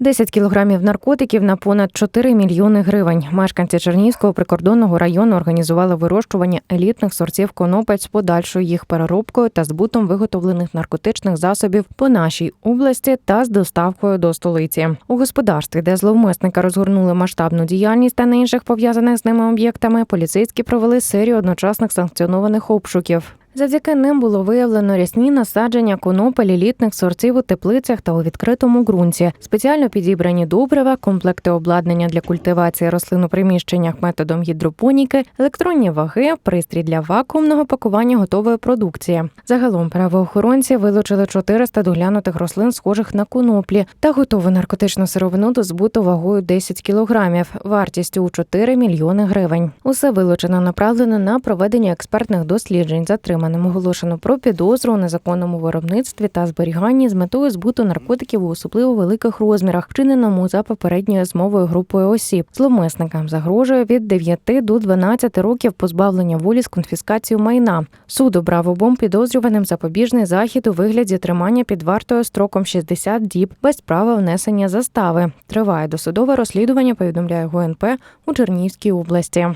10 кілограмів наркотиків на понад 4 мільйони гривень. Мешканці Чернігівського прикордонного району організували вирощування елітних сортів конопель з подальшою їх переробкою та збутом виготовлених наркотичних засобів по нашій області та з доставкою до столиці. У господарстві, де зловмисника розгорнули масштабну діяльність та на інших пов'язаних з ними об'єктами, поліцейські провели серію одночасних санкціонованих обшуків. Завдяки ним було виявлено рясні насадження конопель елітних сортів у теплицях та у відкритому ґрунті, спеціально підібрані добрива, комплекти обладнання для культивації рослин у приміщеннях методом гідропоніки, електронні ваги, пристрій для вакуумного пакування готової продукції. Загалом правоохоронці вилучили 400 доглянутих рослин, схожих на коноплі, та готову наркотичну сировину до збуту вагою 10 кілограмів, вартістю у 4 мільйони гривень. Усе вилучено направлено на проведення експертних досліджень. Затриманим оголошено про підозру у незаконному виробництві та зберіганні з метою збуту наркотиків у особливо великих розмірах, вчиненому за попередньою змовою групою осіб. Зловмисникам загрожує від 9 до 12 років позбавлення волі з конфіскацією майна. Суд обрав обом підозрюваним запобіжний захід у вигляді тримання під вартою строком 60 діб без права внесення застави. Триває досудове розслідування. Повідомляє ГУНП у Чернігівській області.